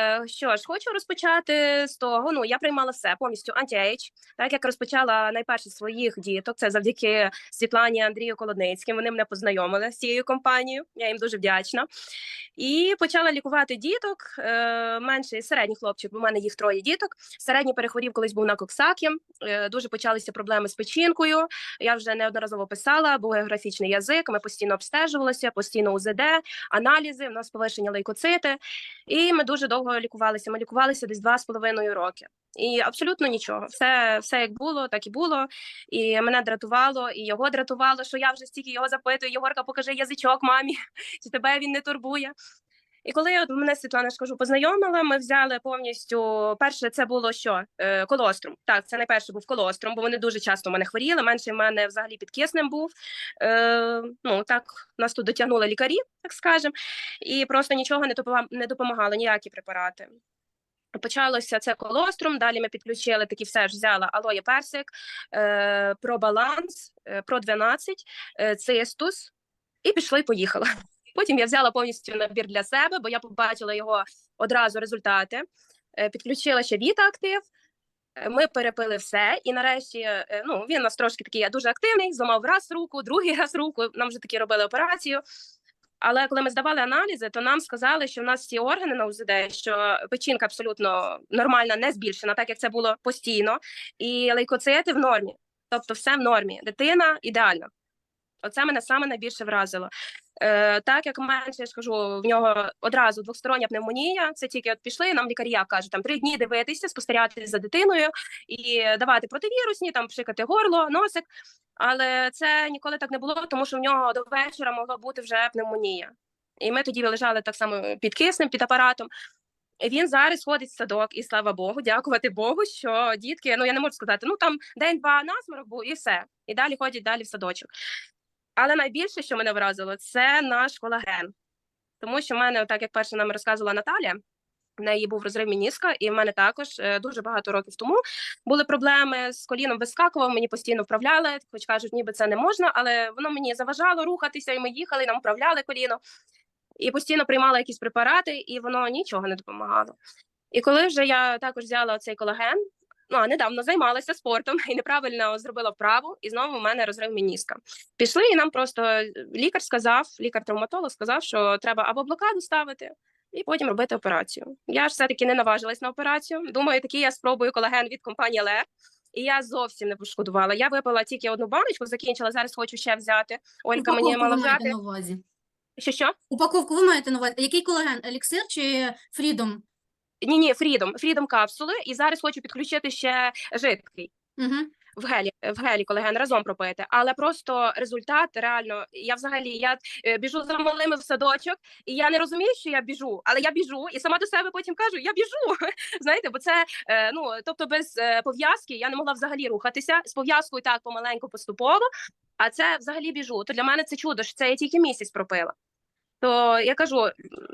Е, Що ж, хочу розпочати з того. Ну, я приймала все повністю anti-age. Так як розпочала найперше своїх діток, це завдяки Світлані Андрію Колодницьким. Вони мене познайомили з цією компанією. Я їм дуже вдячна. І почала лікувати діток. Е, менше і середній хлопчик, в мене їх троє діток. Середній перехворів, колись був на коксакі. Е, дуже почалися проблеми з печінкою. Я вже неодноразово писала, був географічний язик. Ми постійно обстежувалися, постійно УЗД, аналізи. У нас повищення лейкоцити. І ми дуже довго лікувалися. Ми лікувалися десь два з половиною роки. І абсолютно нічого. Все, все як було, так і було. І мене дратувало, і його дратувало, що я вже стільки його запитую. Єгорка, покажи язичок мамі, чи тебе він не турбує. І коли от мене Світлана ж познайомила, ми взяли повністю. Перше, це було що Е, колострум. Так, це найперше був колострум, бо вони дуже часто мене хворіли. Менше в мене взагалі під киснем був. Е, ну так нас тут дотягнули лікарі, так скажемо, і просто нічого не не допомагало ніякі препарати. Почалося це колострум. Далі ми підключили такі все ж взяла алоє персик, е, про баланс, е, про 12, е, цистус, і пішла і поїхала. Потім я взяла повністю набір для себе, бо я побачила його одразу результати. Е, Підключила ще Віта актив. Е, Ми перепили все, і нарешті е, ну він нас трошки такий дуже активний. Зламав раз руку, другий раз руку. Нам вже таки робили операцію. Але коли ми здавали аналізи, то нам сказали, що в нас всі органи на УЗД, що печінка абсолютно нормальна, не збільшена, так як це було постійно, і лейкоцити в нормі, тобто все в нормі. Дитина ідеальна. Оце мене саме найбільше вразило. Е, так як менше я ж в нього одразу двостороння пневмонія. Це тільки от пішли. Нам лікарі кажуть, там три дні дивитися, спостерігати за дитиною і давати противірусні, там пшикати горло, носик. Але це ніколи так не було, тому що в нього до вечора могла бути вже пневмонія. І ми тоді лежали так само під киснем, під апаратом. Він зараз ходить в садок, і слава Богу, дякувати Богу, що дітки, ну я не можу сказати, ну там день-два насморок був, і все. І далі ходять далі в садочок. Але найбільше, що мене вразило, це наш колаген. Тому що в мене, так як перше нам розказувала Наталія, в неї був розрив мініска, і в мене також е, дуже багато років тому були проблеми з коліном вискакував, мені постійно вправляли, хоч кажуть, ніби це не можна, але воно мені заважало рухатися, і ми їхали, нам вправляли коліно. І постійно приймала якісь препарати, і воно нічого не допомагало. І коли вже я також взяла цей колаген, ну а недавно займалася спортом і неправильно зробила вправу, і знову в мене розрив мініска. Пішли, і нам просто лікар сказав, лікар-травматолог сказав, що треба або блокаду ставити, і потім робити операцію. Я ж все-таки не наважилась на операцію. Думаю, таки я спробую колаген від компанії ЛЕР. І я зовсім не пошкодувала. Я випила тільки одну баночку, закінчила. Зараз хочу ще взяти. Олька мені мала ви взяти. на увазі. Що що? Упаковку ви маєте на увазі. Який колаген? Еліксир чи Фрідом? Ні, ні, Фрідом, Фрідом капсули. І зараз хочу підключити ще жидкий. Угу. в гелі в гелі колаген разом пропити, але просто результат реально. Я взагалі я е, біжу за малими в садочок, і я не розумію, що я біжу, але я біжу, і сама до себе потім кажу: я біжу. Знаєте, бо це е, ну тобто без е, пов'язки я не могла взагалі рухатися з пов'язкою так помаленьку поступово. А це взагалі біжу. То для мене це чудо, що це я тільки місяць пропила. То я кажу,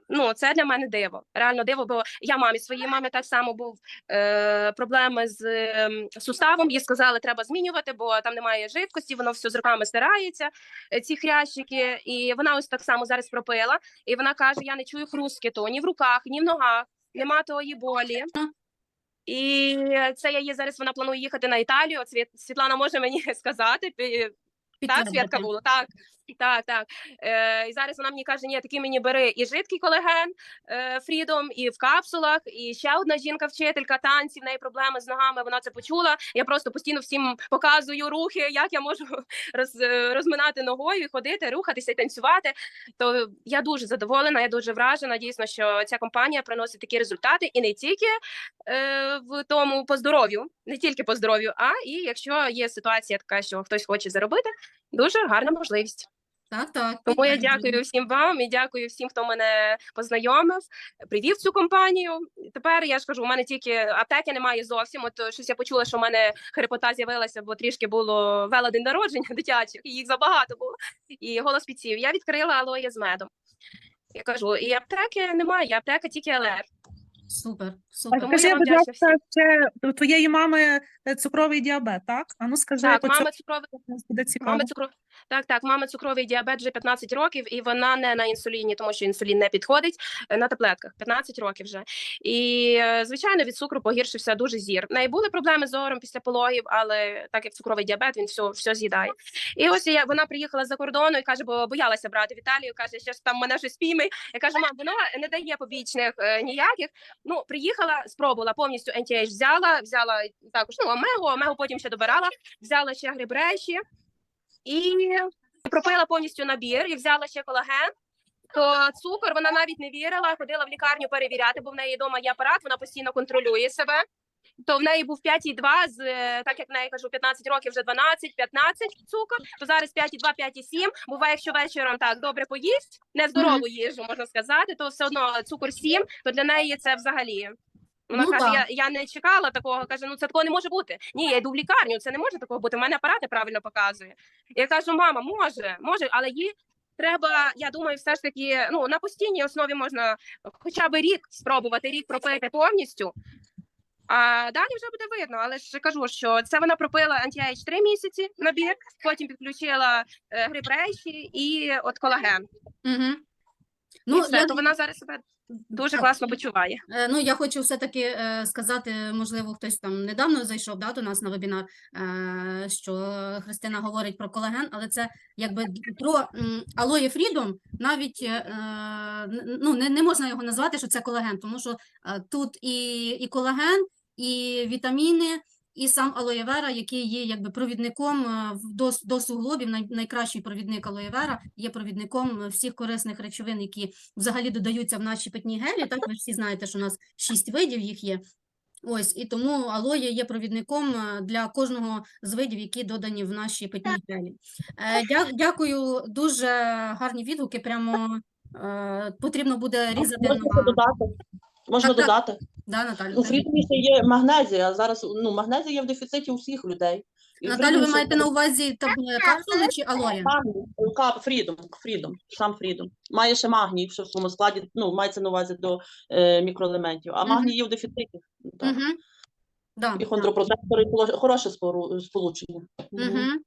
ну це для мене диво, реально диво, бо я мамі своїй мамі так само був е, проблеми з е, суставом. Їй сказали, треба змінювати, бо там немає жидкості, воно все з руками стирається, е, ці хрящики. І вона ось так само зараз пропила. І вона каже: Я не чую хрускіту ні в руках, ні в ногах, нема тої болі. І це я її зараз. Вона планує їхати на Італію. Світ- Світлана може мені сказати. Так, Святка було, так. Так, так. Е, і зараз вона мені каже, ні, такий мені бери і жидкий колаген е, Фрідом, і в капсулах, і ще одна жінка-вчителька танців, в неї проблеми з ногами, вона це почула. Я просто постійно всім показую рухи, як я можу роз, е, розминати ногою, ходити, рухатися і танцювати. То я дуже задоволена, я дуже вражена. Дійсно, що ця компанія приносить такі результати, і не тільки е, в тому по здоров'ю, не тільки по здоров'ю, а і якщо є ситуація така, що хтось хоче заробити, дуже гарна можливість. Так, так. Тому я дякую всім вам і дякую всім, хто мене познайомив, привів цю компанію. Тепер я ж кажу, у мене тільки аптеки немає зовсім. От е, щось я почула, що в мене хрипота з'явилася, бо трішки було вела день народження дитячих, і їх забагато було. І голос підсів. Я відкрила алоє з медом. Я кажу, і аптеки немає, аптека тільки ЛР. Супер, А супер. Я скажи, вам будь вдячна ласка, ще у твоєї мами е, цукровий діабет, так? А ну скажи, Так, по мами цьому цукровий, буде цікаво. мами цукровий. Так, так, мама цукровий діабет вже 15 років, і вона не на інсуліні, тому що інсулін не підходить е, на таблетках 15 років вже. І е, звичайно, від цукру погіршився дуже зір. В неї були проблеми з зором після пологів, але так як цукровий діабет, він все, все з'їдає. І ось я вона приїхала з-за кордону і каже, бо боялася брати в Італію. каже, що ж там мене щось пійме. Я кажу, мам, воно не дає побічних е, ніяких. Ну, приїхала, спробувала повністю NTH взяла, взяла також ну, омегу, омегу потім ще добирала, взяла ще грибреші і пропила повністю набір і взяла ще колаген. То цукор вона навіть не вірила, ходила в лікарню перевіряти, бо в неї вдома є апарат, вона постійно контролює себе. То в неї був 5,2, з е, так як в неї кажу, 15 років вже 12, 15 цукор, то зараз 5,2, 5,7. Буває, якщо вечором так добре поїсть, нездорову їжу можна сказати, то все одно цукор 7, то для неї це взагалі. Вона Ну, каже: так. я, я не чекала такого. каже: ну це такого не може бути. Ні, я йду в лікарню, це не може такого бути. У мене апарати правильно показує. Я кажу, мама, може, може, але їй треба, я думаю, все ж таки, ну на постійній основі можна хоча б рік спробувати, рік пропити повністю. А далі вже буде видно, але ж кажу, що це вона пропила антіайч 3 місяці набір, потім підключила е, гриб рейші і от колаген. Угу. Ну, і все, я, то вона зараз себе дуже класно почуває. Е, Ну, я хочу все-таки е, сказати, можливо, хтось там недавно зайшов да, до нас на вебінар, е, що Христина говорить про колаген, але це якби про м, Aloe Freedom навіть ну, не, не можна його назвати, що це колаген, тому що тут і, і колаген, і вітаміни, і сам алоє вера, який є якби провідником е, до, с- до суглобів, най, найкращий провідник алоє вера, є провідником е, всіх корисних речовин, які взагалі додаються в наші питні гелі. Так, ви всі знаєте, що у нас шість видів їх є. Ось, і тому алоє є провідником е, для кожного з видів, які додані в наші питні гелі. Е, дя- Дякую, дуже гарні відгуки. Прямо е, потрібно буде різати на. Можна Так, так. додати. да, Наталю. У ще є магнезія, а зараз ну, магнезія є в дефіциті у всіх людей. І Наталю, ви маєте на увазі таб... капсули чи алоє? Магній, кап, фрідом, фрідом, сам фрідом. Має ще магній що в своєму складі, ну, мається на увазі до е, мікроелементів. А Мгм. магній є в дефіциті. Так. Угу. Да, І хондропротектори, хороше спору- сполучення. Мгм.